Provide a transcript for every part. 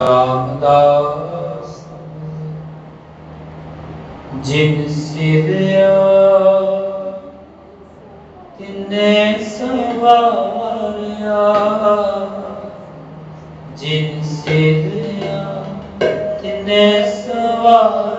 ਰਾਮਦਾਸ ਜਿਨ ਸਿਰਿਆ ਤਿਨੇ ਸਵਾਰਿਆ ਜਿਨ ਸਿਰਿਆ ਤਿਨੇ ਸਵਾਰਿਆ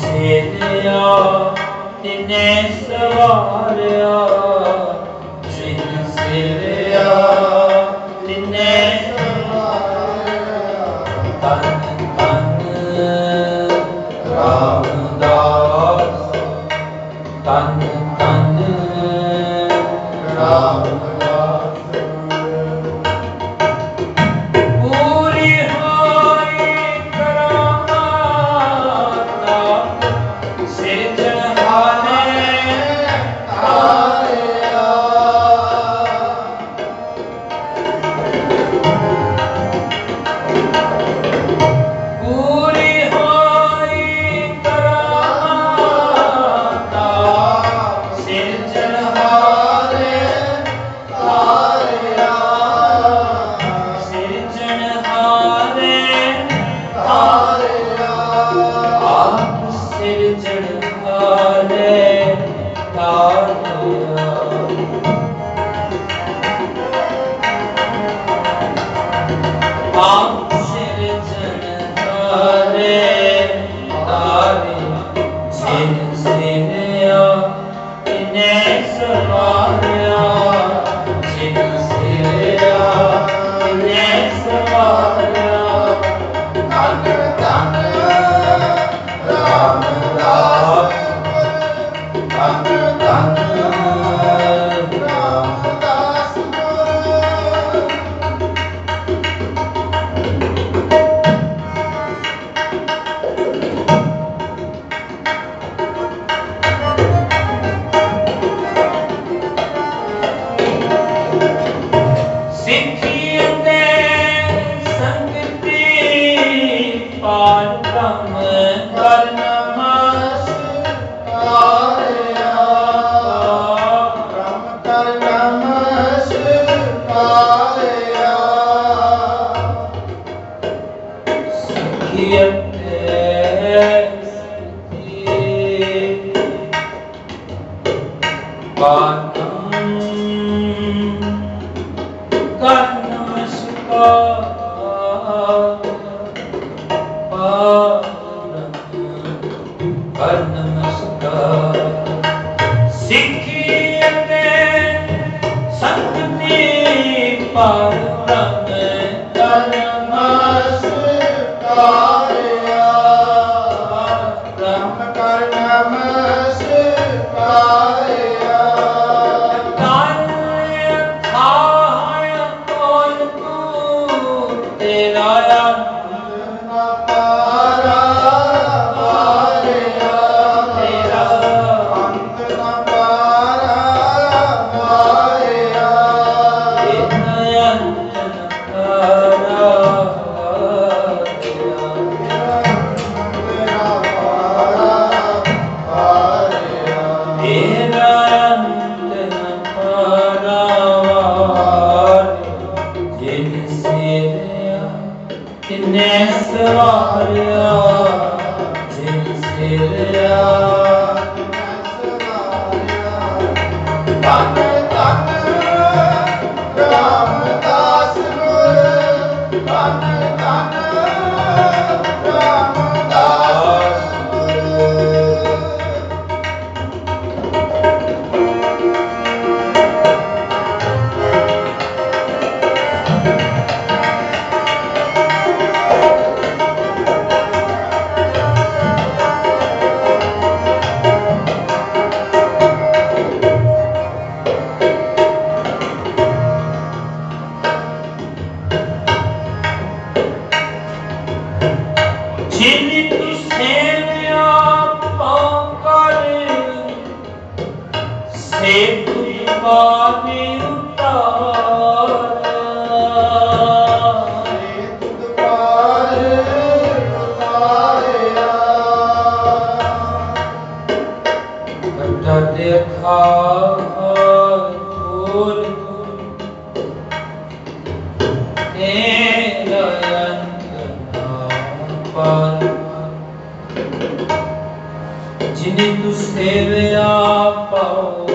ਜਿਨ ਸੇਲਿਆ ਤਿਨੇ ਸਵਾਰਿਆ। ਜਿਨ ਸੇਲਿਆ ਆਪ ਸਿਰਜਣਹਾਰੇ ਤਾਰਿਆ ਆਪ ਸਿਰਜਣਹਾਰੇ ਤਾਰੇ ਸਿੱਖੀ ਅਤੇ ਸੰਗਤੀ ਪਾਰ ਕਿੰਨੇ ਸਵਾਰਿਆ ਜਿਨ ਸਿਰਿਆ। ਜਿਨ ਤੂੰ ਸੇਵਿਆ ਪਾਉ ਕਰ ਸੇ ਪਾਵੇ ਜਿਨੇ ਤੂੰ ਸੇਵਿਆ ਪਾਉ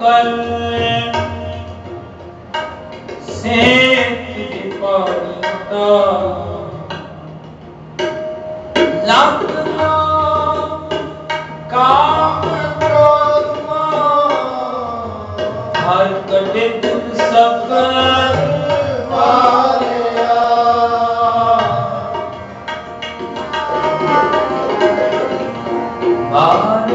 ਕਲ ਸੇ ਬਾਰ